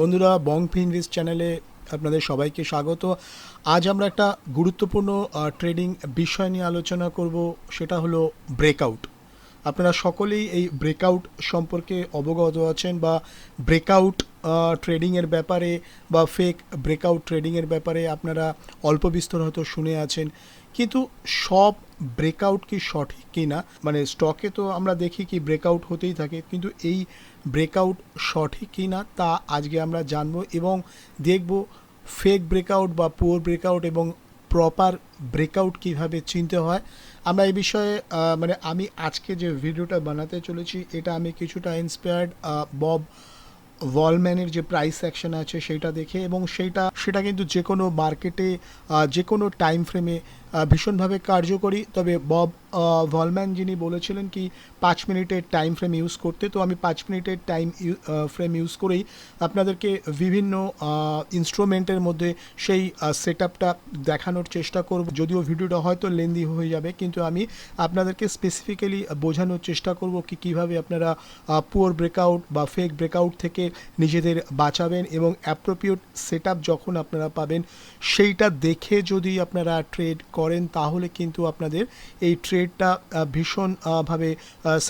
বন্ধুরা বং ফিনরিস চ্যানেলে আপনাদের সবাইকে স্বাগত। আজ আমরা একটা গুরুত্বপূর্ণ ট্রেডিং বিষয় নিয়ে আলোচনা করব, সেটা হলো ব্রেকআউট আপনারা সকলেই এই ব্রেকআউট সম্পর্কে অবগত আছেন বা ব্রেকআউট ট্রেডিংয়ের ব্যাপারে বা ফেক ব্রেকআউট ট্রেডিংয়ের ব্যাপারে আপনারা অল্প বিস্তর হয়তো শুনে আছেন। কিন্তু সব ব্রেকআউট কি সঠিক কি না মানে স্টকে তো আমরা দেখি কি ব্রেকআউট হতেই থাকে, কিন্তু এই ব্রেকআউট সঠিক কি না তা আজকে আমরা জানব এবং দেখব ফেক ব্রেকআউট বা পুয়ার ব্রেকআউট এবং প্রপার ব্রেকআউট কীভাবে চিনতে হয়। আমরা এই বিষয়ে মানে আমি আজকে যে ভিডিওটা বানাতে চলেছি, এটা আমি কিছুটা ইন্সপায়ার্ড বব ওয়ালম্যানের যে প্রাইস অ্যাকশন আছে সেইটা দেখে এবং সেইটা সেটা কিন্তু যে কোনো মার্কেটে যে কোনো টাইম ফ্রেমে ভীষণভাবে কার্যকরী। তবে বব ভলম্যান যিনি বলেছিলেন কি, পাঁচ মিনিটের টাইম ফ্রেম ইউজ করতে, তো আমি পাঁচ মিনিটের টাইম ফ্রেম ইউজ করেই আপনাদেরকে বিভিন্ন ইনস্ট্রুমেন্টের মধ্যে সেই সেট দেখানোর চেষ্টা করব। যদিও ভিডিওটা হয়তো লেন্দি হয়ে যাবে, কিন্তু আমি আপনাদেরকে স্পেসিফিক্যালি বোঝানোর চেষ্টা করব কি, কীভাবে আপনারা পুয়ার ব্রেকআউট বা ফেক ব্রেকআউট থেকে নিজেদের বাঁচাবেন এবং অ্যাপ্রোপ্রিয়েট সেট যখন আপনারা পাবেন, সেইটা দেখে যদি আপনারা ট্রেড করেন, তাহলে কিন্তু আপনাদের এই ট্রেডটা ভীষণভাবে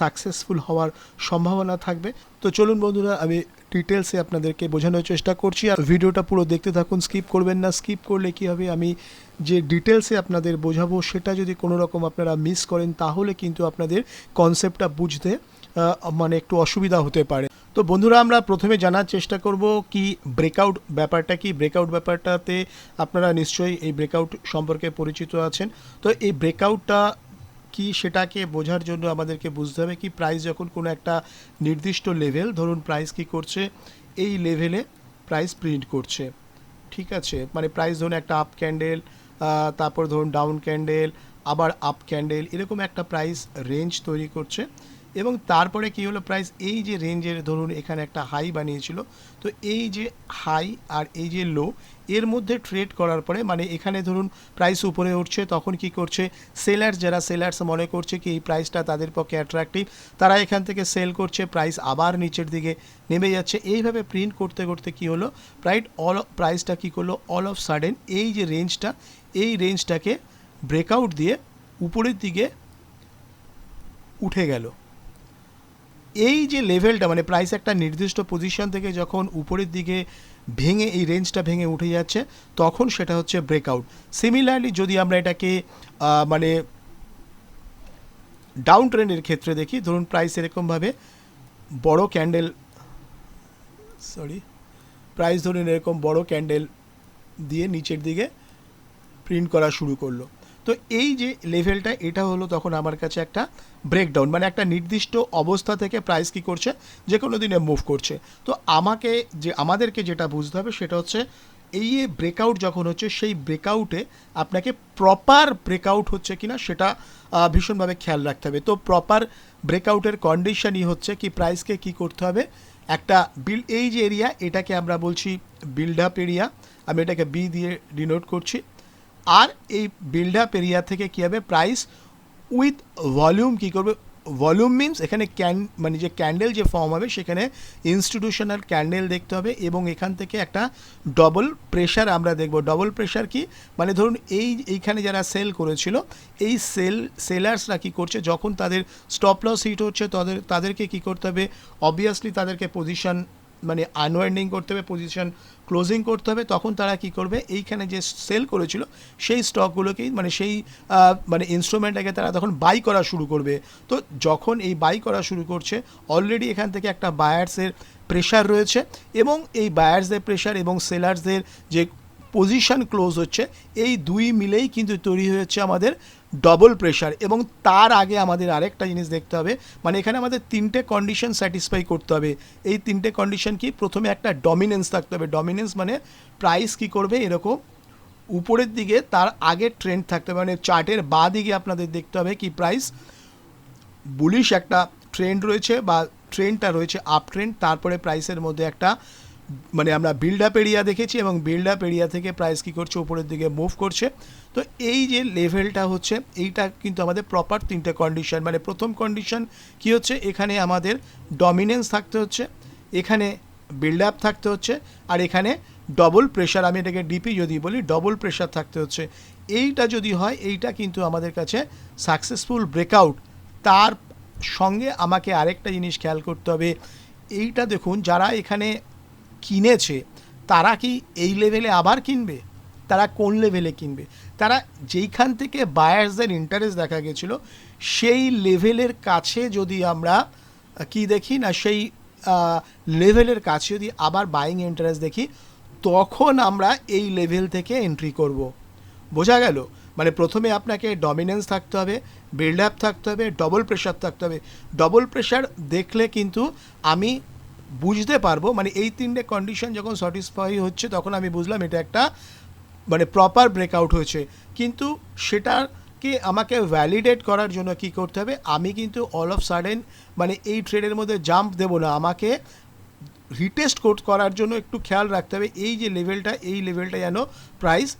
সাকসেসফুল হওয়ার সম্ভাবনা থাকবে। তো চলুন বন্ধুরা, আমি ডিটেলসে আপনাদেরকে বোঝানোর চেষ্টা করছি। আর ভিডিওটা পুরো দেখতে থাকুন স্কিপ করবেন না। স্কিপ করলে কি হবে? আমি যে ডিটেলসে আপনাদের বোঝাবো, সেটা যদি কোনো রকম আপনারা মিস করেন, তাহলে কিন্তু আপনাদের কনসেপ্টটা বুঝতে মানে একটু অসুবিধা হতে পারে। তো বন্ধুরা, আমরা প্রথমে জানার চেষ্টা করব কি ব্রেকআউট ব্যাপারটা কি। ব্রেকআউট ব্যাপারটাতে আপনারা নিশ্চয়ই এই ব্রেকআউট সম্পর্কে পরিচিত আছেন। তো এই ব্রেকআউটটা কি সেটাকে বোঝার জন্য আমাদেরকে বুঝতে হবে কি প্রাইস যখন কোনো একটা নির্দিষ্ট লেভেল ধরুন প্রাইস কি করছে, এই লেভেলে প্রাইস প্রিন্ট করছে। ঠিক আছে? মানে প্রাইস ধরুন একটা আপ ক্যান্ডেল তারপর ধরুন ডাউন ক্যান্ডেল আবার আপ ক্যান্ডেল এরকম একটা প্রাইস রেঞ্জ তৈরি করছে। এবং তারপরে কি হলো প্রাইস এই যে রেঞ্জের ধরুন এখানে একটা হাই বানিয়েছিল, তো এই যে হাই আর এই যে লো এর মধ্যে ট্রেড করার পরে মানে এখানে ধরুন প্রাইস উপরে উঠছে, তখন কি করছে? সেলার্স যারা সেলার্স মনে করছে কি, এই প্রাইসটা তাদের পক্ষে অ্যাট্রাকটিভ তারা এখান থেকে সেল করছে প্রাইস আবার নিচের দিকে নেমে যাচ্ছে। এইভাবে প্রিন্ট করতে করতে কি হলো? প্রাইট অল প্রাইসটা কি করল? অল অফ সাডেন এই যে রেঞ্জটা এই রেঞ্জটাকে ব্রেকআউট দিয়ে উপরের দিকে উঠে গেল। এই যে লেভেলটা মানে প্রাইস একটা নির্দিষ্ট পজিশন থেকে যখন উপরের দিকে ভেঙে, এই রেঞ্জটা ভেঙে উঠে যাচ্ছে, তখন সেটা হচ্ছে ব্রেকআউট সিমিলারলি যদি আমরা এটাকে মানে ডাউন ট্রেন্ডের ক্ষেত্রে দেখি, ধরুন প্রাইস এরকমভাবে, বড় ক্যান্ডেল সরি প্রাইস ধরুন এরকম বড় ক্যান্ডেল দিয়ে নিচের দিকে প্রিন্ট করা শুরু করল। তো এই যে লেভেলটা এটা হলো তখন আমার কাছে একটা ব্রেকডাউন মানে একটা নির্দিষ্ট অবস্থা থেকে প্রাইস কি করছে, যে কোনো দিনে মুভ করছে। তো আমাকে যে, আমাদেরকে যেটা বুঝতে হবে সেটা হচ্ছে, এই ব্রেকআউট যখন হচ্ছে, সেই ব্রেকআউটে আপনাকে প্রপার ব্রেকআউট হচ্ছে কিনা সেটা ভীষণভাবে খেয়াল রাখতে হবে। তো প্রপার ব্রেকআউটের কন্ডিশনই হচ্ছে কি প্রাইসকে কি করতে হবে? একটা বিল এই যে এরিয়া এটাকে আমরা বলছি বিল্ড আপ এরিয়া আমি এটাকে বি দিয়ে ডিনোট করছি। আর এই বিল্ড আপ এরিয়া থেকে কী হবে? প্রাইস উইথ ভলিউম কী করবে? ভলিউম মিনস এখানে ক্যান মানে যে ক্যান্ডেল যে ফর্ম হবে, সেখানে ইনস্টিটিউশনাল ক্যান্ডেল দেখতে হবে এবং এখান থেকে একটা ডবল প্রেশার আমরা দেখব। ডবল প্রেশার কি? মানে ধরুন এই, এইখানে যারা সেল করেছিল, এই সেল সেলার্সরা কী করছে? যখন তাদের স্টপ লস হিট হচ্ছে, তাদের, তাদেরকে কী করতে হবে? অবভিয়াসলি তাদেরকে পজিশন মানে আনওয়াইন্ডিং করতে হবে পজিশন ক্লোজিং করতে হবে, তখন তারা কি করবে? এইখানে যে সেল করেছিল, সেই স্টকগুলোকেই মানে সেই মানে ইনস্ট্রুমেন্টটাকে তারা তখন বাই করা শুরু করবে। তো যখন এই বাই করা শুরু করছে অলরেডি এখান থেকে একটা বায়ার্সের প্রেশার রয়েছে এবং এই বায়ার্সদের প্রেশার এবং সেলার্সদের যে পজিশন ক্লোজ হচ্ছে, এই দুই মিলেই কিন্তু তৈরি হয়েছে আমাদের ডবল প্রেশার এবং তার আগে আমাদের আরেকটা জিনিস দেখতে হবে। মানে এখানে আমাদের তিনটে কন্ডিশন স্যাটিসফাই করতে হবে। এই তিনটে কন্ডিশন কি? প্রথমে একটা ডমিনেন্স থাকতে হবে। ডমিনেন্স মানে প্রাইস কি করবে? এরকম উপরের দিকে তার আগের ট্রেন্ড থাকতে হবে। মানে চার্টের বা দিকে আপনাদের দেখতে হবে কি প্রাইস বুলিশ একটা ট্রেন্ড রয়েছে বা ট্রেন্ডটা রয়েছে আপ ট্রেন্ড তারপরে প্রাইসের মধ্যে একটা মানে আমরা বিল্ড আপ এরিয়া দেখেছি এবং বিল্ড আপ এরিয়া থেকে প্রাইস কী করছে? উপরের দিকে মুভ করছে। তো এই যে লেভেলটা হচ্ছে, এইটা কিন্তু আমাদের প্রপার তিনটে কন্ডিশন মানে প্রথম কন্ডিশন কি হচ্ছে? এখানে আমাদের ডমিনেন্স থাকতে হচ্ছে, এখানে বিল্ড আপ থাকতে হচ্ছে, আর এখানে ডবল প্রেশার আমি এটাকে ডিপি যদি বলি ডবল প্রেশার থাকতে হচ্ছে। এইটা যদি হয়, এইটা কিন্তু আমাদের কাছে সাকসেসফুল ব্রেকআউট তার সঙ্গে আমাকে আরেকটা জিনিস খেয়াল করতে হবে, এইটা দেখুন, যারা এখানে কিনেছে, তারা কি এই লেভেলে আবার কিনবে? তারা কোন লেভেলে কিনবে? তারা যেইখান থেকে বায়ার্সদের ইন্টারেস্ট দেখা গেছিল, সেই লেভেলের কাছে যদি আমরা কি দেখি না, সেই লেভেলের কাছে যদি আবার বাইং ইন্টারেস্ট দেখি, তখন আমরা এই লেভেল থেকে এন্ট্রি করব। বোঝা গেল? মানে প্রথমে আপনাকে ডমিনেন্স থাকতে হবে বিল্ড আপ থাকতে হবে ডবল প্রেশার থাকতে হবে। ডবল প্রেশার দেখলে কিন্তু আমি বুঝতে পারব মানে এই তিনটে কন্ডিশন যখন স্যাটিসফাই হচ্ছে, তখন আমি বুঝলাম এটা একটা মানে প্রপার ব্রেকআউট হয়েছে। কিন্তু সেটাকে আমাকে ভ্যালিডেট করার জন্য কি করতে হবে? আমি কিন্তু অল অফ সাডেন মানে এই ট্রেডের মধ্যে জাম্প দেবো না। আমাকে রিটেস্ট করার জন্য একটু খেয়াল রাখতে হবে। এই যে লেভেলটা এই লেভেলটা যেন প্রাইস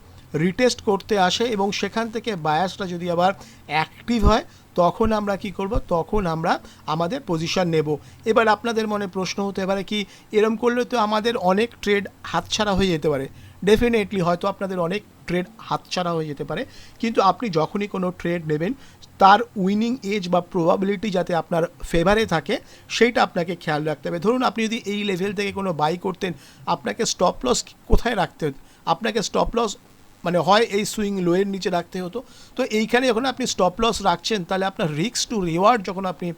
রিটেস্ট করতে আসে এবং সেখান থেকে বায়াসটা যদি আবার অ্যাক্টিভ হয়, তখন আমরা কি করব? তখন আমরা আমাদের পজিশন নেব। এবার আপনাদের মনে প্রশ্ন হতে পারে কি, এরম করলে তো আমাদের অনেক ট্রেড হাতছাড়া হয়ে যেতে পারে। ডেফিনেটলি হয়তো আপনাদের অনেক ট্রেড হাতছাড়া হয়ে যেতে পারে, কিন্তু আপনি যখনই কোনো ট্রেড নেবেন, তার উইনিং এজ বা প্রবাবিলিটি যাতে আপনার ফেভারে থাকে, সেইটা আপনাকে খেয়াল রাখতে হবে। ধরুন আপনি যদি এই লেভেল থেকে কোনো বাই করতেন, আপনাকে স্টপ লস কোথায় রাখতে হতো? আপনাকে স্টপ লস মানে হয় এই সুইং লোয়ের নিচে রাখতে হতো। তো এইখানে যখন আপনি স্টপ লস রাখছেন, তাহলে আপনার রিস্ক টু রিওয়ার্ড যখন আপনি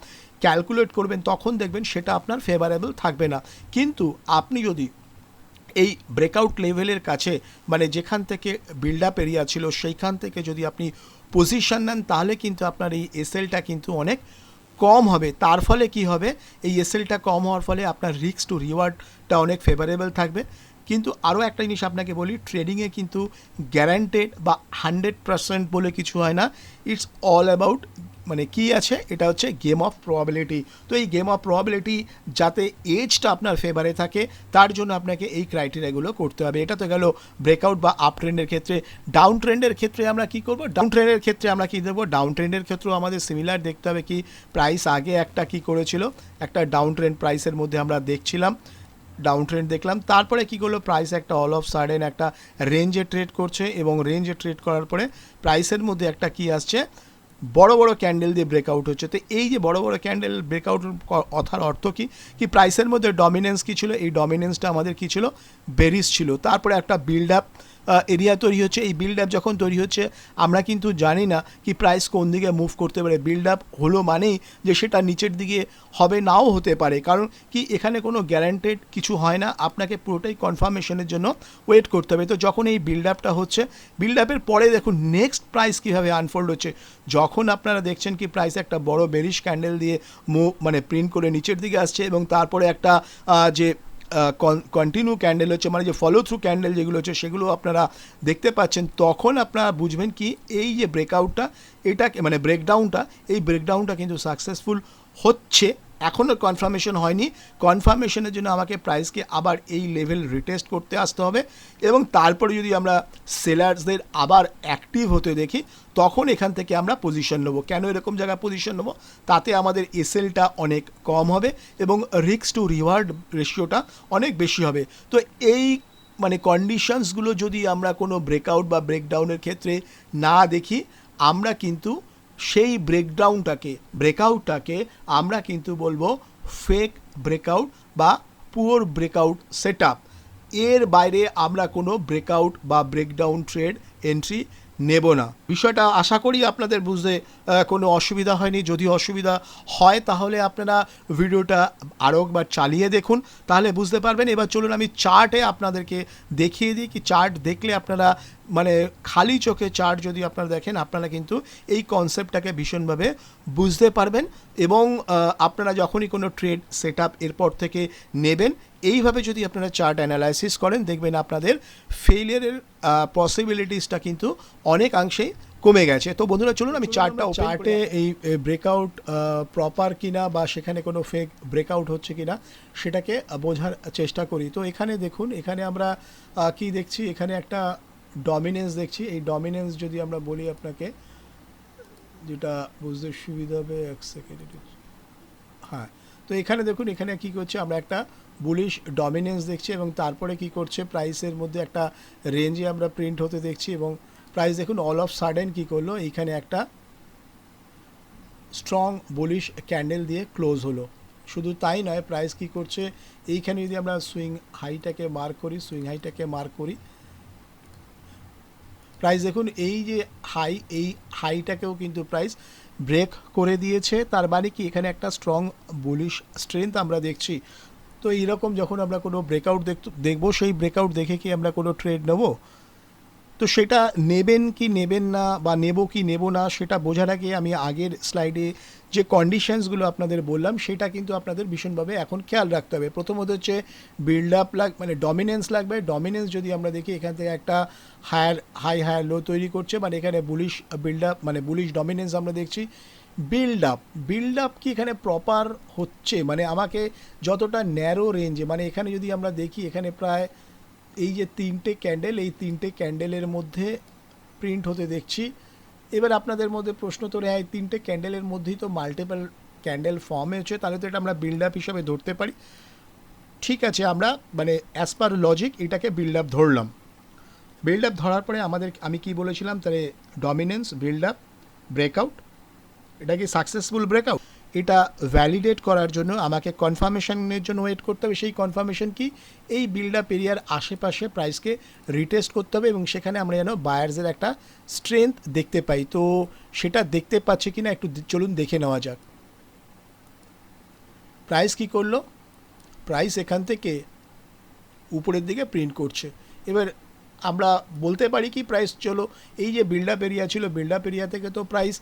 ক্যালকুলেট করবেন, তখন দেখবেন সেটা আপনার ফেভারেবল থাকবে না। কিন্তু আপনি যদি এই ব্রেকআউট লেভেলের কাছে মানে যেখান থেকে বিল্ড আপ এরিয়া ছিল, সেইখান থেকে যদি আপনি পজিশন নেন, তাহলে কিন্তু আপনার এই এসএলটা কিন্তু অনেক কম হবে। তার ফলে কি হবে? এই এসএলটা কম হওয়ার ফলে আপনার রিস্ক টু রিওয়ার্ডটা অনেক ফেভারেবল থাকবে। কিন্তু আরও একটা জিনিস আপনাকে বলি ট্রেডিংয়ে কিন্তু গ্যারান্টেড বা হান্ড্রেড পার্সেন্ট বলে কিছু হয় না। ইটস অল অ্যাবাউট মানে কি আছে? এটা হচ্ছে গেম অফ প্রবাবিলিটি তো এই গেম অফ প্রবাবিলিটি যাতে এজটা আপনার ফেভারে থাকে, তার জন্য আপনাকে এই ক্রাইটেরিয়াগুলো করতে হবে। এটা তো গেল ব্রেকআউট বা আপ ট্রেন্ডের ক্ষেত্রে। ডাউন ট্রেন্ডের ক্ষেত্রে আমরা কি করব? ডাউন ট্রেন্ডের ক্ষেত্রে আমরা কি দেবো? ডাউন ট্রেন্ডের ক্ষেত্রেও আমাদের সিমিলার দেখতে হবে কি? প্রাইস আগে একটা কি করেছিল? একটা ডাউন ট্রেন্ড প্রাইসের মধ্যে আমরা দেখছিলাম। ডাউন ট্রেন্ড দেখলাম। তারপরে কি করল? প্রাইস একটা অল অফ সাডেন একটা রেঞ্জে ট্রেড করছে এবং রেঞ্জে ট্রেড করার পরে প্রাইসের মধ্যে একটা কি আসছে? বড় বড় ক্যান্ডেল দিয়ে ব্রেকআউট হচ্ছে। তো এই যে বড় বড় ক্যান্ডেল ব্রেকআউট কথার অর্থ কি? কি প্রাইসের মধ্যে ডমিনেন্স কী ছিল? এই ডমিনেন্সটা আমাদের কী ছিল? বেরিস ছিল। তারপরে একটা বিল্ড আপ এরিয়া তৈরি হচ্ছে। এই বিল্ড আপ যখন তৈরি হচ্ছে, আমরা কিন্তু জানি না কি প্রাইস কোন দিকে মুভ করতে পারে। বিল্ড আপ হলো মানেই যে সেটা নিচের দিকে হবে, নাও হতে পারে। কারণ কি এখানে কোনো গ্যারান্টেড কিছু হয় না। আপনাকে পুরোটাই কনফার্মেশনের জন্য ওয়েট করতে হবে। তো যখন এই বিল্ড আপটা হচ্ছে বিল্ড আপের পরে দেখুন নেক্সট প্রাইস কীভাবে আনফোল্ড হচ্ছে। যখন আপনারা দেখছেন কি প্রাইস একটা বড় বেরিশ ক্যান্ডেল দিয়ে মানে প্রিন্ট করে নিচের দিকে আসছে এবং তারপরে একটা যে কন্টিনিউ ক্যান্ডেল হচ্ছে মানে যে ফলো থ্রু ক্যান্ডেল যেগুলো হচ্ছে, সেগুলো আপনারা দেখতে পাচ্ছেন। তখন আপনারা বুঝবেন কি, এই যে ব্রেকআউটটা এটা মানে ব্রেকডাউনটা এই ব্রেকডাউনটা কিন্তু সাকসেসফুল হচ্ছে। এখনও কনফার্মেশন হয়নি। কনফার্মেশনের জন্য আমাকে প্রাইসকে আবার এই লেভেল রিটেস্ট করতে আসতে হবে এবং তারপরে যদি আমরা সেলার্সদের আবার অ্যাক্টিভ হতে দেখি, তখন এখান থেকে আমরা পজিশন নেব। কেন এরকম জায়গায় পজিশন নেব? তাতে আমাদের এসএলটা অনেক কম হবে এবং রিক্স টু রিওয়ার্ড রেশিওটা অনেক বেশি হবে। তো এই মানে কন্ডিশনসগুলো যদি আমরা কোনো ব্রেকআউট বা ব্রেকডাউনের ক্ষেত্রে না দেখি, আমরা কিন্তু সেই ব্রেকডাউনটাকে ব্রেকআউটটাকে আমরা কিন্তু বলব ফেক ব্রেকআউট বা পুয়োর ব্রেকআউট সেট এর বাইরে আমরা কোনো ব্রেকআউট বা ব্রেকডাউন ট্রেড এন্ট্রি নেব না। বিষয়টা আশা করি আপনাদের বুঝতে কোনো অসুবিধা হয়নি। যদি অসুবিধা হয়, তাহলে আপনারা ভিডিওটা আরও একবার চালিয়ে দেখুন। তাহলে বুঝতে পারবেন। এবার চলুন আমি চার্টে আপনাদেরকে দেখিয়ে দিই। কি চার্ট দেখলে আপনারা মানে খালি চোখে চার্ট যদি আপনারা দেখেন, আপনারা কিন্তু এই কনসেপ্টটাকে ভীষণভাবে বুঝতে পারবেন। এবং আপনারা যখনই কোনো ট্রেড সেট আপ এরপর থেকে নেবেন এইভাবে যদি আপনারা চার্ট অ্যানালাইসিস করেন দেখবেন আপনাদের ফেলিয়ারের পসিবিলিটিসটা কিন্তু অনেকাংশেই কমে গেছে। তো বন্ধুরা চলুন আমি চার্টটা চার্টে এই ব্রেকআউট প্রপার কিনা বা সেখানে কোনো ফেক ব্রেকআউট হচ্ছে কিনা সেটাকে বোঝার চেষ্টা করি। তো এখানে দেখুন এখানে আমরা কি দেখছি? এখানে একটা ডমিনেন্স দেখছি। এই ডমিনেন্স যদি আমরা বলি আপনাকে যেটা বুঝতে সুবিধা হবে এক সেকেন্ড হ্যাঁ। তো এখানে দেখুন এখানে কি করছে? আমরা একটা বুলিশ ডমিনেন্স দেখছি এবং তারপরে কি করছে? প্রাইসের মধ্যে একটা রেঞ্জে আমরা প্রিন্ট হতে দেখছি এবং প্রাইস দেখুন অল অফ সাডেন কি করল? এইখানে একটা স্ট্রং বুলিশ ক্যান্ডেল দিয়ে ক্লোজ হলো। শুধু তাই নয় প্রাইস কি করছে? এইখানে যদি আমরা সুইং হাইটাকে মার্ক করি সুইং হাইটাকে মার্ক করি প্রাইস দেখুন, এই যে হাই এই হাইটাকেও কিন্তু প্রাইস ব্রেক করে দিয়েছে। তার মানে কি? এখানে একটা স্ট্রং বুলিশ স্ট্রেংথ আমরা দেখছি। তো এইরকম যখন আমরা কোনো ব্রেকআউট দেখ, দেখব, সেই ব্রেকআউট দেখে কি আমরা কোনো ট্রেড নেব? তো সেটা নেবেন কি নেবেন না বা নেব কি নেব না সেটা বোঝার আগে আমি আগের স্লাইডে যে কন্ডিশনসগুলো আপনাদের বললাম, সেটা কিন্তু আপনাদের ভীষণভাবে এখন খেয়াল রাখতে হবে। প্রথমত হচ্ছে বিল্ড আপ লাগ মানে ডমিনেন্স লাগবে। ডমিনেন্স যদি আমরা দেখি, এখান থেকে একটা হায়ার হাই হায়ার লো তৈরি করছে মানে এখানে বুলিশ বিল্ড আপ মানে বুলিশ ডমিনেন্স আমরা দেখছি। বিল্ড আপ বিল্ড আপ কি এখানে প্রপার হচ্ছে? মানে আমাকে যতটা ন্যারো রেঞ্জে মানে এখানে যদি আমরা দেখি, এখানে প্রায় এই যে তিনটে ক্যান্ডেল এই তিনটে ক্যান্ডেলের মধ্যে প্রিন্ট হতে দেখছি। এবার আপনাদের মধ্যে প্রশ্ন তো এই তিনটে ক্যান্ডেলের মধ্যেই তো মাল্টিপল ক্যান্ডেল ফর্ম হয়েছে, তাহলে তো এটা আমরা বিল্ড আপ হিসাবে ধরতে পারি। ঠিক আছে, আমরা মানে অ্যাজ পার লজিক এটাকে বিল্ড আপ ধরলাম। বিল্ড আপ ধরার পরে আমাদের, আমি কি বলেছিলাম? তাহলে ডমিনেন্স বিল্ড আপ ব্রেকআউট এটা কি সাকসেসফুল ব্রেকআউট এটা ভ্যালিডেট করার জন্য, আমাকে কনফার্মেশনের জন্য ওয়েট করতে হবে। সেই কনফার্মেশন কি? এই বিল্ড আপ এরিয়ার আশেপাশে প্রাইসকে রিটেস্ট করতে হবে এবং সেখানে আমরা যেন বায়ার্সের একটা স্ট্রেংথ দেখতে পাই। তো সেটা দেখতে পাচ্ছি কি না একটু চলুন দেখে নেওয়া যাক। প্রাইস কি করল? প্রাইস এখান থেকে উপরের দিকে প্রিন্ট করছে। এবার আমরা বলতে পারি কি প্রাইস চলো? এই যে বিল্ড আপ এরিয়া ছিল বিল্ড আপ এরিয়া থেকে তো প্রাইস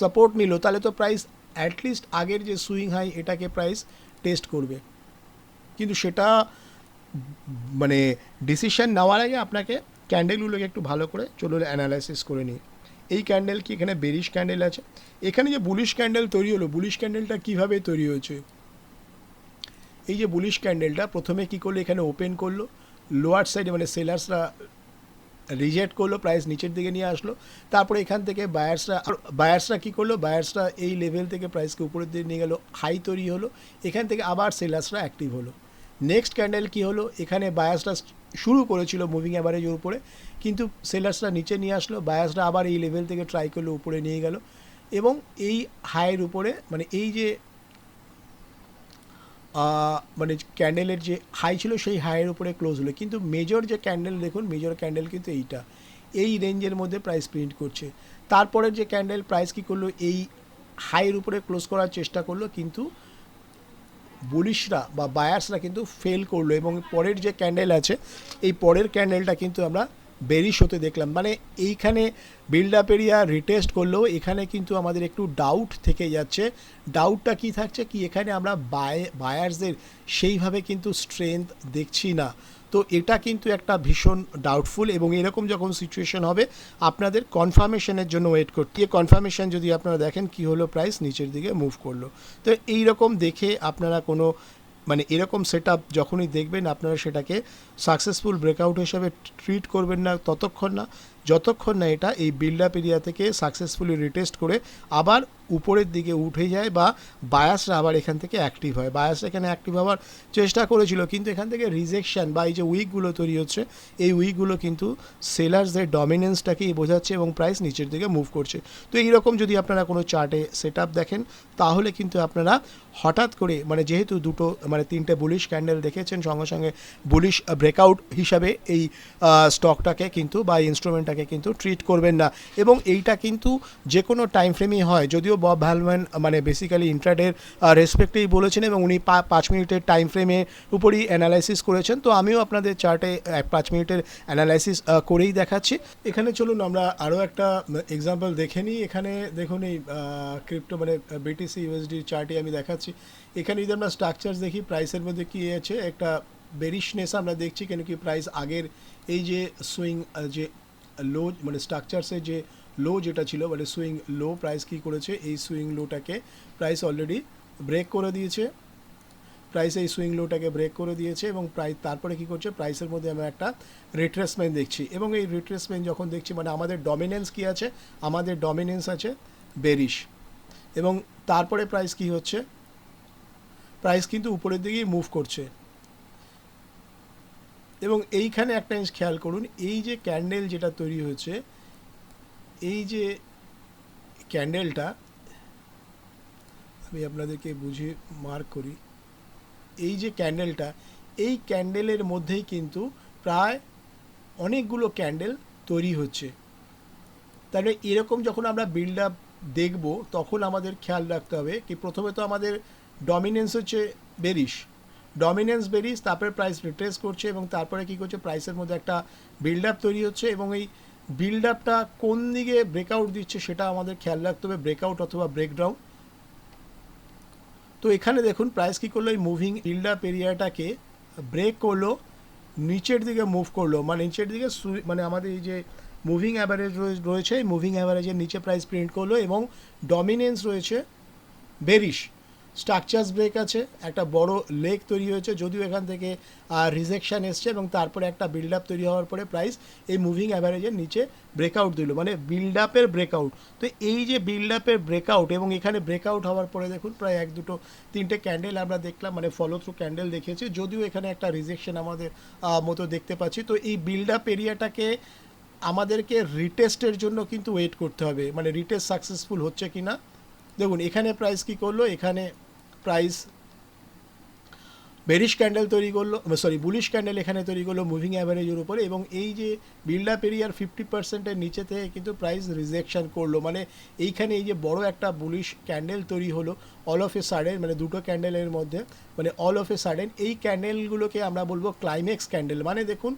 সাপোর্ট নিল। তাহলে তো প্রাইস অ্যাটলিস্ট আগের যে সুইং হাই এটাকে প্রাইস টেস্ট করবে। কিন্তু সেটা মানে ডিসিশন নেওয়ার আগে আপনাকে ক্যান্ডেলগুলোকে একটু ভালো করে চলুন অ্যানালাইসিস করে নিই। এই ক্যান্ডেল কি এখানে বেরিশ ক্যান্ডেল আছে? এখানে যে বুলিশ ক্যান্ডেল তৈরি হলো বুলিশ ক্যান্ডেলটা কীভাবে তৈরি হয়েছে? এই যে বুলিশ ক্যান্ডেলটা প্রথমে কি করল? এখানে ওপেন করল। লোয়ার সাইডে মানে সেলার্সরা রিজেক্ট করল প্রাইস নিচের দিকে নিয়ে আসলো। তারপরে এখান থেকে বায়ার্সরা বায়ার্সরা কী করল? বায়ার্সরা এই লেভেল থেকে প্রাইসকে উপরের দিকে নিয়ে গেল হাই তৈরি হলো, এখান থেকে আবার সেলার্সরা অ্যাক্টিভ হলো। নেক্সট ক্যান্ডেল কী হলো? এখানে বায়ার্সরা শুরু করেছিল মুভিং অ্যাভারেজের উপরে, কিন্তু সেলার্সরা নিচে নিয়ে আসলো বায়ার্সরা আবার এই লেভেল থেকে ট্রাই করল, উপরে নিয়ে গেল। এবং এই হাইয়ের উপরে মানে এই যে মানে ক্যান্ডেলের যে হাই ছিল, সেই হাইয়ের উপরে ক্লোজ হলো। কিন্তু মেজর যে ক্যান্ডেল দেখুন মেজর ক্যান্ডেল কিন্তু এইটা। এই রেঞ্জের মধ্যে প্রাইস প্রিন্ট করছে। তারপরের যে ক্যান্ডেল প্রাইস কী করল? এই হাইয়ের উপরে ক্লোজ করার চেষ্টা করল, কিন্তু বুলিশরা বা বায়ার্সরা কিন্তু ফেল করল। এবং পরের যে ক্যান্ডেল আছে, এই পরের ক্যান্ডেলটা কিন্তু আমরা বেরিশ হতে দেখলাম। মানে এইখানে বিল্ড আপ এরিয়া রিটেস্ট করলেও এখানে কিন্তু আমাদের একটু ডাউট থেকে যাচ্ছে। ডাউটটা কি থাকছে কি এখানে আমরা বায় বায়ার্সদের সেইভাবে কিন্তু স্ট্রেংথ দেখছি না। তো এটা কিন্তু একটা ভীষণ ডাউটফুল এবং এরকম যখন সিচুয়েশন হবে, আপনাদের কনফার্মেশনের জন্য ওয়েট করতে। কনফার্মেশন যদি আপনারা দেখেন কি হলো প্রাইস নিচের দিকে মুভ করল। তো এই রকম দেখে আপনারা কোনো মানে এরকম সেট যখনই দেখবেন, আপনারা সেটাকে সাকসেসফুল ব্রেকআউট হিসাবে ট্রিট করবেন না ততক্ষণ না, যতক্ষণ না এটা এই বিল্ড আপ এরিয়া থেকে সাকসেসফুলি রিটেস্ট করে আবার উপরের দিকে উঠে যায় বা বায়াসরা আবার এখান থেকে অ্যাক্টিভ হয়। বায়াস এখানে অ্যাক্টিভ হওয়ার চেষ্টা করেছিল, কিন্তু এখান থেকে রিজেকশান বা এই যে উইকগুলো তৈরি হচ্ছে, এই উইকগুলো কিন্তু সেলার্সদের ডমিনেন্সটাকেই বোঝাচ্ছে এবং প্রাইস নিচের দিকে মুভ করছে। তো এইরকম যদি আপনারা কোনো চার্টে সেট দেখেন, তাহলে কিন্তু আপনারা হঠাৎ করে মানে যেহেতু দুটো মানে তিনটে বুলিশ ক্যান্ডেল দেখেছেন, সঙ্গে সঙ্গে বুলিশ ব্রেকআউট হিসাবে এই স্টকটাকে কিন্তু বা ইনস্ট্রুমেন্টটাকে কিন্তু ট্রিট করবেন না। এবং এইটা কিন্তু যে কোনো টাইম ফ্রেমই হয়। যদিও বব ভ্যালম্যান মানে বেসিক্যালি ইন্ট্রাডের রেসপেক্টেই বলেছেন এবং উনি পাঁচ মিনিটের টাইম ফ্রেমের উপরই অ্যানালাইসিস করেছেন। তো আমিও আপনাদের চার্টে পাঁচ মিনিটের অ্যানালাইসিস করেই দেখাচ্ছি। এখানে চলুন আমরা আরও একটা এক্সাম্পল দেখে নিই। এখানে দেখুন এই ক্রিপ্টো মানে বিটিসি ইউএসডি চার্টে আমি দেখাচ্ছি। এখানে যদি আমরা স্ট্রাকচার দেখি প্রাইসের মধ্যে কী আছে? একটা বেরিশনেস আমরা দেখছি কেন কি প্রাইস আগের এই যে সুইং যে লো মানে স্ট্রাকচারসের যে লো যেটা ছিল মানে সুইং লো প্রাইস কি করেছে? এই সুইং লোটাকে প্রাইস অলরেডি ব্রেক করে দিয়েছে। প্রাইস এই সুইং লোটাকে ব্রেক করে দিয়েছে এবং প্রাইস তারপরে কি করছে? প্রাইসের মধ্যে আমরা একটা রিট্রেসমেন্ট দেখছি। এবং এই রিট্রেসমেন্ট যখন দেখছি মানে আমাদের ডমিনেন্স কি আছে? আমাদের ডমিনেন্স আছে বেরিশ এবং তারপরে প্রাইস কি হচ্ছে? প্রাইস কিন্তু উপরের দিকেই মুভ করছে। এবং এইখানে একটা জিনিস খেয়াল করুন, এই যে ক্যান্ডেল যেটা তৈরি হয়েছে, এই যে ক্যান্ডেলটা আমি আপনাদেরকে বুঝিয়ে মার্ক করি, এই যে ক্যান্ডেলটা এই ক্যান্ডেলের মধ্যেই কিন্তু প্রায় অনেকগুলো ক্যান্ডেল তৈরি হচ্ছে। তাহলে এরকম যখন আমরা বিল্ড আপ দেখব, তখন আমাদের খেয়াল রাখতে হবে কি প্রথমে তো আমাদের ডমিনেন্স হচ্ছে বেরিশ ডমিনেন্স বেরিস তারপরে প্রাইস রিট্রেস করছে এবং তারপরে কী করছে প্রাইসের মধ্যে একটা বিল্ড আপ তৈরি হচ্ছে এবং এই বিল্ড আপটা কোন দিকে ব্রেকআউট দিচ্ছে সেটা আমাদের খেয়াল রাখতে হবে ব্রেকআউট অথবা ব্রেকডাউন তো এখানে দেখুন প্রাইস কী করল, এই মুভিং বিল্ড আপ এরিয়াটাকে ব্রেক করল, নিচের দিকে মুভ করল মানে নিচের দিকে মানে আমাদের এই যে মুভিং অ্যাভারেজ রয়েছে মুভিং অ্যাভারেজের নিচে প্রাইস প্রিন্ট করল এবং ডমিনেন্স রয়েছে বেরিশ স্ট্রাকচার্স ব্রেক আছে, একটা বড় লেক তৈরি হয়েছে, যদিও এখান থেকে রিজেকশন এসছে এবং তারপরে একটা বিল্ড আপ তৈরি হওয়ার পরে প্রাইস এই মুভিং অ্যাভারেজের নিচে ব্রেকআউট দিল মানে বিল্ড আপের ব্রেকআউট তো এই যে বিল্ড আপের ব্রেকআউট এবং এখানে ব্রেকআউট হওয়ার পরে দেখুন, প্রায় এক, দুটো, তিনটে ক্যান্ডেল আমরা দেখলাম মানে ফলো থ্রু ক্যান্ডেল দেখেছি যদিও এখানে একটা রিজেকশন আমাদের মতো দেখতে পাচ্ছি। তো এই বিল্ড আপ এরিয়াটাকে আমাদেরকে রিটেস্টের জন্য কিন্তু ওয়েট করতে হবে মানে রিটেস্ট সাকসেসফুল হচ্ছে কি না দেখুন, এখানে প্রাইস কি করল? এখানে প্রাইস বেরিশ ক্যান্ডেল তৈরি করল সরি বুলিশ ক্যান্ডেল এখানে তৈরি করল মুভিং অ্যাভারেজের উপরে এবং এই যে বিল্ড আপ এরিয়ার ফিফটি পার্সেন্টের নিচে থেকে কিন্তু প্রাইস রিজেকশন করল। মানে এইখানে এই যে বড় একটা বুলিশ ক্যান্ডেল তৈরি হলো অল অফ এ সাডেন মানে দুটো ক্যান্ডেলের মধ্যে মানে অল অফ এ সাডেন এই ক্যান্ডেলগুলোকে আমরা বলব ক্লাইম্যাক্স ক্যান্ডেল মানে দেখুন,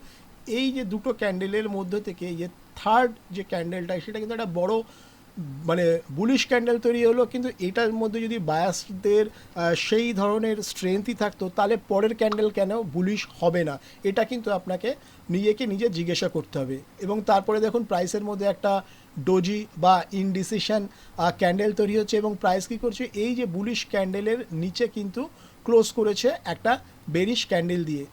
এই যে দুটো ক্যান্ডেলের মধ্যে থেকে যে থার্ড যে ক্যান্ডেলটা সেটা কিন্তু একটা বড় মানে বুলিশ ক্যান্ডেল তৈরি হলো, কিন্তু এটার মধ্যে যদি বায়াসদের সেই ধরনের স্ট্রেংথই থাকতো, তাহলে পরের ক্যান্ডেল কেন বুলিশ হবে না? এটা কিন্তু আপনাকে নিজেকে নিজে জিজ্ঞাসা করতে হবে। এবং তারপরে দেখুন প্রাইসের মধ্যে একটা ডোজি বা ইনডিসিশন ক্যান্ডেল তৈরি হচ্ছে এবং প্রাইস কী করছে? এই যে বুলিশ ক্যান্ডেলের নিচে কিন্তু ক্লোজ করেছে একটা বেরিশ ক্যান্ডেল দিয়ে।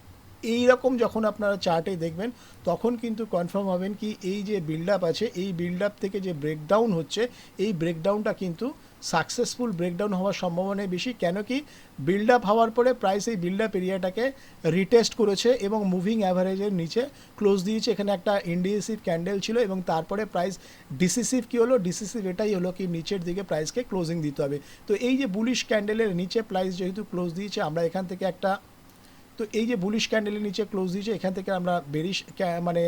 এই রকম যখন আপনারা চার্টে দেখবেন, তখন কিন্তু কনফার্ম হবেন কি এই যে বিল্ড আপ আছে, এই বিল্ড আপ থেকে যে ব্রেকডাউন হচ্ছে, এই ব্রেকডাউনটা কিন্তু সাকসেসফুল ব্রেকডাউন হওয়ার সম্ভাবনাই বেশি। কেন কি বিল্ড আপ হওয়ার পরে প্রাইস এই বিল্ড আপ এরিয়াটাকে রিটেস্ট করেছে এবং মুভিং অ্যাভারেজের নিচে ক্লোজ দিয়েছে। এখানে একটা ইন্ডিসিভ ক্যান্ডেল ছিল এবং তারপরে প্রাইস ডিসিসিভ কী হলো? ডিসিসিভ এটাই হলো কি নিচের দিকে প্রাইসকে ক্লোজিং দিতে হবে। তো এই যে বুলিশ ক্যান্ডেলের নিচে প্রাইস যেহেতু ক্লোজ দিয়েছে, আমরা এখান থেকে একটা তো এই যে বুলিশ ক্যান্ডেলের নিচে ক্লোজ দিয়েছে, এখান থেকে আমরা বেরিশ মানে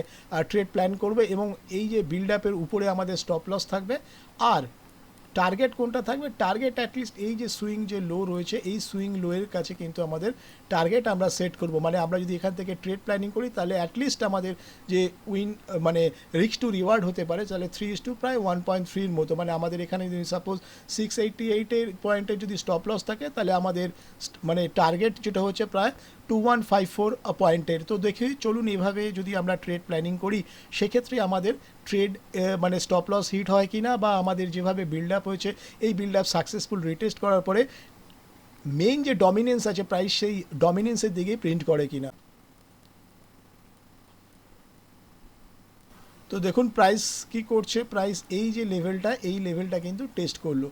ট্রেড প্ল্যান করবে এবং এই যে বিল্ড আপের উপরে আমাদের স্টপ লস থাকবে। আর টার্গেট কোনটা থাকবে? টার্গেট অ্যাটলিস্ট এই যে সুইং যে লো রয়েছে, এই সুইং লোয়ের কাছে কিন্তু আমাদের টার্গেট আমরা সেট করব। মানে আমরা যদি এখান থেকে ট্রেড প্ল্যানিং করি, তাহলে অ্যাটলিস্ট আমাদের যে উইন মানে রিক্স টু রিওয়ার্ড হতে পারে, তাহলে থ্রি ইস টু প্রায় ওয়ান পয়েন্ট থ্রির মতো। মানে আমাদের এখানে যদি সাপোজ সিক্স এইটটি এইটের পয়েন্টের যদি স্টপ লস থাকে, তাহলে আমাদের মানে টার্গেট যেটা হচ্ছে প্রায় টু ওয়ান ফাইভ ফোর পয়েন্টের তো দেখে চলুন এভাবে যদি আমরা ট্রেড প্ল্যানিং করি, সেক্ষেত্রে আমাদের ট্রেড মানে স্টপ লস হিট হয় কি না বা আমাদের যেভাবে বিল্ড আপ হয়েছে, এই বিল্ড আপ সাকসেসফুল রিটেস্ট করার পরে মেইন যে ডমিনেন্স আছে প্রাইস সেই ডমিনেন্সের দিকে প্রিন্ট করে কিনা। তো দেখুন প্রাইস কি করছে? প্রাইস এই যে লেভেলটা এই লেভেলটা কিন্তু টেস্ট করল।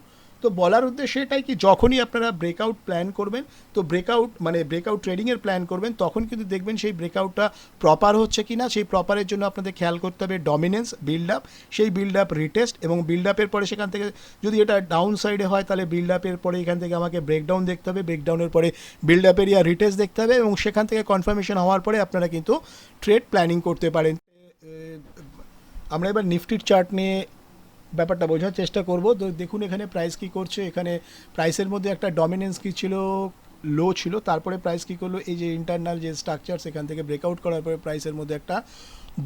তো বলার উদ্দেশ্য এটাই কি যখনই আপনারা ব্রেকআউট প্ল্যান করবেন, তো ব্রেকআউট মানে ব্রেকআউট ট্রেডিংয়ের প্ল্যান করবেন, তখন কিন্তু দেখবেন সেই ব্রেকআউটটা প্রপার হচ্ছে কি না সেই প্রপারের জন্য আপনাদের খেয়াল করতে হবে ডমিনেন্স বিল্ড আপ সেই বিল্ড আপ রিটেস্ট এবং বিল্ড আপের পরে সেখান থেকে যদি এটা ডাউন সাইডে হয়, তাহলে বিল্ড আপের পরে এখান থেকে আমাকে ব্রেকডাউন দেখতে হবে ব্রেকডাউনের পরে বিল্ড আপের ইয়া রিটেস্ট দেখতে হবে এবং সেখান থেকে কনফার্মেশন হওয়ার পরে আপনারা কিন্তু ট্রেড প্ল্যানিং করতে পারেন। আমরা এবার নিফটির চার্ট নিয়ে ব্যাপারটা বোঝার চেষ্টা করব। তো দেখুন এখানে প্রাইস কি করছে। এখানে প্রাইসের মধ্যে একটা ডমিনেন্স কি ছিল? লো ছিল। তারপরে প্রাইস কি করল? এই যে ইন্টারনাল যে স্ট্রাকচার সেখান থেকে ব্রেকআউট করার পরে প্রাইসের মধ্যে একটা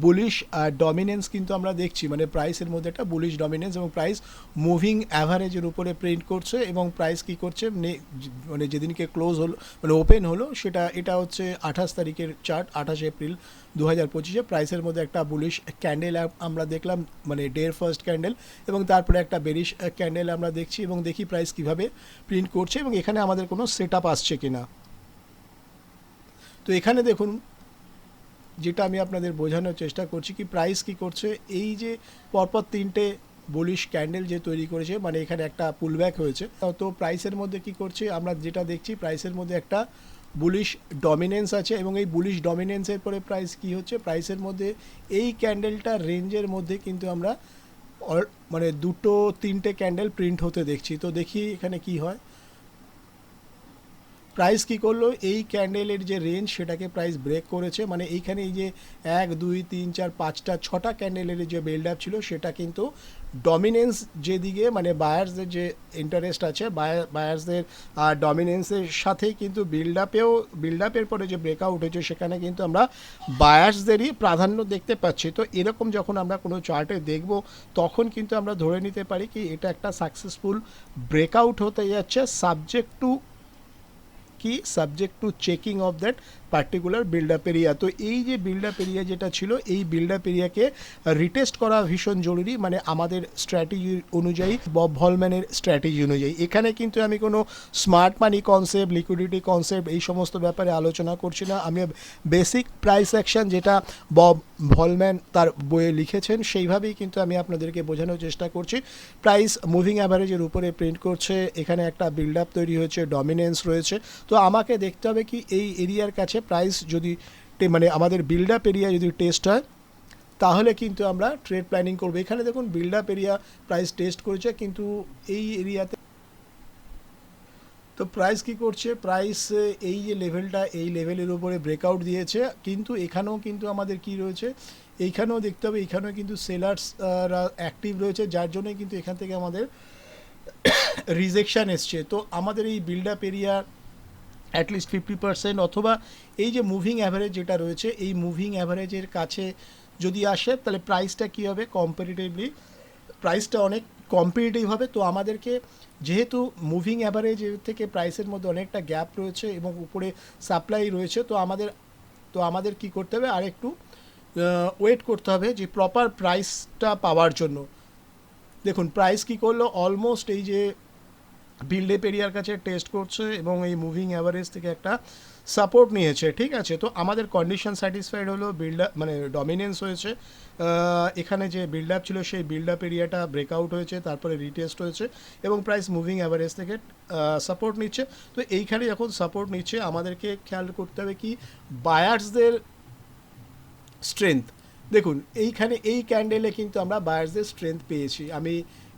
বুলিশ ডমিনেন্স কিন্তু আমরা দেখছি মানে প্রাইসের মধ্যে একটা বুলিশ ডমিনেন্স এবং প্রাইস মুভিং অ্যাভারেজের উপরে প্রিন্ট করছে এবং প্রাইস কি করছে মানে যেদিনকে ক্লোজ হলো মানে ওপেন হলো, সেটা, এটা হচ্ছে আঠাশ তারিখের চার্ট আঠাশ এপ্রিল দু হাজার পঁচিশে। প্রাইসের মধ্যে একটা বুলিশ ক্যান্ডেল আমরা দেখলাম মানে ডের ফার্স্ট ক্যান্ডেল এবং তারপরে একটা বেরিশ ক্যান্ডেল আমরা দেখছি এবং দেখি প্রাইস কীভাবে প্রিন্ট করছে এবং এখানে আমাদের কোনো সেট আপ আসছে কিনা। তো এখানে দেখুন যেটা আমি আপনাদের বোঝানোর চেষ্টা করছি কি প্রাইস কি করছে, এই যে পরপর তিনটে বলিশ ক্যান্ডেল যে তৈরি করেছে মানে এখানে একটা পুলব্যাক হয়েছে, তো- প্রাইসের মধ্যে কি করছে, আমরা যেটা দেখছি প্রাইসের মধ্যে একটা বুলিশ ডমিনেন্স আছে এবং এই বুলিশ ডমিনেন্সের পরে প্রাইস কি হচ্ছে প্রাইসের মধ্যে এই ক্যান্ডেলটা রেঞ্জের মধ্যে কিন্তু আমরা মানে দুটো তিনটে ক্যান্ডেল প্রিন্ট হতে দেখছি, তো দেখি এখানে কি হয়। প্রাইস কি করল? এই ক্যান্ডেলের যে রেঞ্জ সেটাকে প্রাইস ব্রেক করেছে। মানে এইখানে এই যে এক, দুই, তিন, চার, পাঁচটা, ছটা ক্যান্ডেলের যে বিল্ড আপ ছিল, সেটা কিন্তু ডমিনেন্স যেদিকে মানে বায়ার্সদের যে ইন্টারেস্ট আছে বায়ার্সদের ডমিনেন্সের সাথেই কিন্তু বিল্ড আপেও বিল্ড আপের পরে যে ব্রেকআউট হয়েছে, সেখানে কিন্তু আমরা বায়ার্সদেরই প্রাধান্য দেখতে পাচ্ছি। তো এরকম যখন আমরা কোনো চার্টে দেখব, তখন কিন্তু আমরা ধরে নিতে পারি কি, এটা একটা সাকসেসফুল ব্রেকআউট হতে যাচ্ছে। সাবজেক্ট টু কি? Subject to checking of that particular build up area তো এই যে বিল্ড আপ এরিয়া যেটা ছিল, এই বিল্ড আপ এরিয়াকে রিটেস্ট করা ভীষণ জরুরি। মানে আমাদের স্ট্র্যাটেজি অনুযায়ী বব ভলম্যানের স্ট্র্যাটেজি অনুযায়ী। এখানে কিন্তু আমি কোনো smart money concept liquidity concept এই সমস্ত ব্যাপারে আলোচনা করছি না। আমি বেসিক প্রাইস অ্যাকশন যেটা বব ভলম্যান তার বইয়ে লিখেছেন, সেইভাবেই কিন্তু আমি আপনাদেরকে বোঝানোর চেষ্টা করছি। প্রাইস মুভিং অ্যাভারেজের উপরে প্রিন্ট করছে। এখানে একটা বিল্ড আপ তৈরি হয়েছে ডমিনেন্স রয়েছে। তো আমাকে দেখতে হবে কি এই এরিয়ার কাছে প্রাইস যদি মানে আমাদের বিল্ড আপ এরিয়া যদি টেস্ট হয়, তাহলে কিন্তু আমরা ট্রেড প্ল্যানিং করব। এখানে দেখুন build up area price test করেছে, কিন্তু এই এরিয়াতে তো প্রাইস কি করছে? প্রাইস এই যে লেভেলটা এই লেভেলের উপরে ব্রেকআউট দিয়েছে। কিন্তু এখানেও কিন্তু আমাদের কি রয়েছে? এইখানেও দেখতে হবে এখানেও কিন্তু সেলার্স অ্যাক্টিভ রয়েছে, যার জন্য কিন্তু এখান থেকে আমাদের রিজেকশান এসছে। তো আমাদের এই build up area at least fifty percent অথবা এই যে মুভিং অ্যাভারেজ যেটা রয়েছে, এই মুভিং অ্যাভারেজের কাছে যদি আসে, তাহলে প্রাইসটা কী হবে কম্পারিটিভলি প্রাইসটা অনেক কম্পিটিটিভ হবে। তো আমাদেরকে যেহেতু মুভিং অ্যাভারেজ থেকে প্রাইসের মধ্যে অনেকটা গ্যাপ রয়েছে এবং উপরে সাপ্লাই রয়েছে, তো আমাদের তো আমাদের কি করতে হবে? আর একটু ওয়েট করতে হবে যে প্রপার প্রাইসটা পাওয়ার জন্য। দেখুন প্রাইস কি করল? অলমোস্ট এই যে বিল্ডেপ পেরিয়ার কাছে টেস্ট করছে এবং এই মুভিং অ্যাভারেজ থেকে একটা সাপোর্ট নিয়েছে, ঠিক আছে? তো আমাদের কন্ডিশন স্যাটিসফাইড হলো, বিল্ড মানে ডমিনেন্স হয়েছে। এখানে যে বিল্ড আপ ছিল, সেই বিল্ড আপ এরিয়াটা ব্রেকআউট হয়েছে, তারপরে রিটেস্ট হয়েছে এবং প্রাইস মুভিং অ্যাভারেজ থেকে সাপোর্ট নিচ্ছে। তো এইখানে যখন সাপোর্ট নিচ্ছে, আমাদেরকে খেয়াল করতে হবে কি? বায়ার্সদের স্ট্রেংথ। দেখুন, এইখানে এই ক্যান্ডেলে কিন্তু আমরা বায়ার্সদের স্ট্রেংথ পেয়েছি। আমি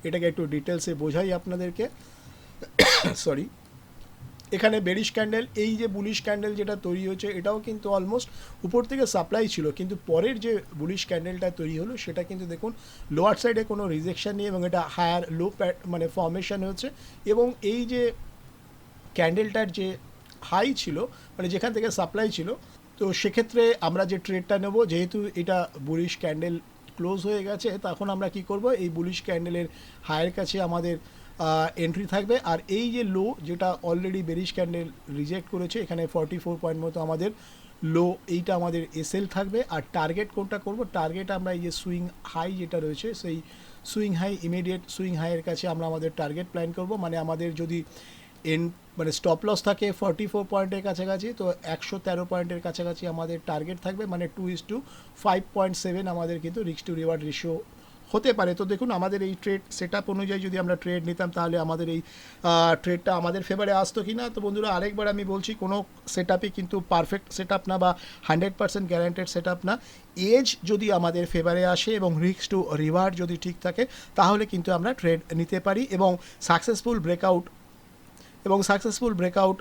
এটাকে একটু ডিটেলসে বোঝাই আপনাদেরকে। সরি এখানে বেরিশ ক্যান্ডেল এই যে বুলিশ ক্যান্ডেল যেটা তৈরি হয়েছে, এটাও কিন্তু অলমোস্ট উপর থেকে সাপ্লাই ছিল। কিন্তু পরের যে বুলিশ ক্যান্ডেলটা তৈরি হলো, সেটা কিন্তু দেখুন লোয়ার সাইডে কোনো রিজেকশন নেই এবং এটা হায়ার লো মানে ফর্মেশন হয়েছে এবং এই যে ক্যান্ডেলটার যে হাই ছিল মানে যেখান থেকে সাপ্লাই ছিল, তো সেক্ষেত্রে আমরা যে ট্রেডটা নেব, যেহেতু এটা বুলিশ ক্যান্ডেল ক্লোজ হয়ে গেছে, তখন আমরা কি করব? এই বুলিশ ক্যান্ডেলের হায়ের কাছে আমাদের এন্ট্রি থাকবে। আর এই যে লো যেটা অলরেডি বেরিশ ক্যান্ডেল রিজেক্ট করেছে, এখানে ফর্টি ফোর পয়েন্ট মতো আমাদের লো এইটা আমাদের এসএল থাকবে। আর টার্গেট কোনটা করব? টার্গেট আমরা এই যে সুইং হাই যেটা রয়েছে, সেই সুইং হাই ইমিডিয়েট সুইং হাইয়ের কাছে আমরা আমাদের টার্গেট প্ল্যান করব। মানে আমাদের যদি এন মানে স্টপ লস থাকে ফর্টি ফোর পয়েন্টের কাছাকাছি, তো একশো তেরো পয়েন্টের কাছাকাছি আমাদের টার্গেট থাকবে। মানে two is to five point seven আমাদের কিন্তু রিক্স টু রিওয়ার্ড রেশিও হতে পারে। তো দেখুন, আমাদের এই ট্রেড সেট আপ অনুযায়ী যদি আমরা ট্রেড নিতাম, তাহলে আমাদের এই ট্রেডটা আমাদের ফেভারে আসতো কি না তো বন্ধুরা, আরেকবার আমি বলছি, কোনো সেট কিন্তু পারফেক্ট সেট আপ না বা হান্ড্রেড পার্সেন্ট গ্যারান্টেড সেট না। এজ যদি আমাদের ফেভারে আসে এবং রিক্স টু রিওয়ার্ড যদি ঠিক থাকে, তাহলে কিন্তু আমরা ট্রেড নিতে পারি এবং সাকসেসফুল ব্রেকআউট এবং সাকসেসফুল ব্রেকআউট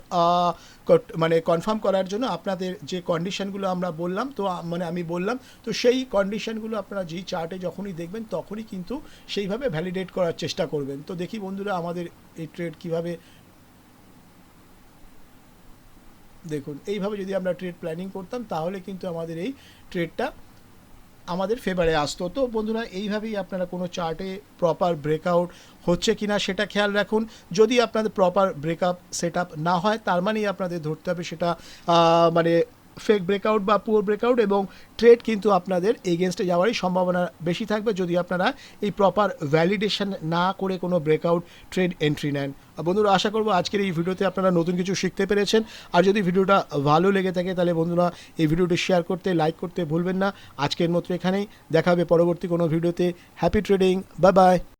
মানে কনফার্ম করার জন্য আপনাদের যে কন্ডিশনগুলো আমরা বললাম, তো মানে আমি বললাম, তো সেই কন্ডিশনগুলো আপনারা যেই চার্টে যখনই দেখবেন, তখনই কিন্তু সেইভাবে ভ্যালিডেট করার চেষ্টা করবেন। তো দেখি বন্ধুরা আমাদের এই ট্রেড কীভাবে দেখুন, এইভাবে যদি আমরা ট্রেড প্ল্যানিং করতাম, তাহলে কিন্তু আমাদের এই ট্রেডটা আমাদের ফেভারে আসতো। তো বন্ধুরা, এইভাবেই আপনারা কোনো চার্টে প্রপার ব্রেকআউট হচ্ছে কিনা সেটা খেয়াল রাখুন। যদি আপনাদের প্রপার ব্রেকআপ সেট না হয়, তার মানেই আপনাদের ধরতে হবে সেটা মানে ফেক ব্রেকআউট বা পুয়ার ব্রেকআউট এবং ট্রেড কিন্তু আপনাদের এগেনস্টে যাওয়ারই সম্ভাবনা বেশি থাকবে যদি আপনারা এই প্রপার ভ্যালিডেশন না করে কোনো ব্রেকআউট ট্রেড এন্ট্রি নেন। বন্ধুরা, আশা করব আজকের এই ভিডিওতে আপনারা নতুন কিছু শিখতে পেরেছেন। আর যদি ভিডিওটা ভালো লেগে থাকে, তাহলে বন্ধুরা এই ভিডিওটি শেয়ার করতে লাইক করতে ভুলবেন না। আজকের মতো এখানেই। দেখা হবে পরবর্তী কোনো ভিডিওতে। Happy trading bye bye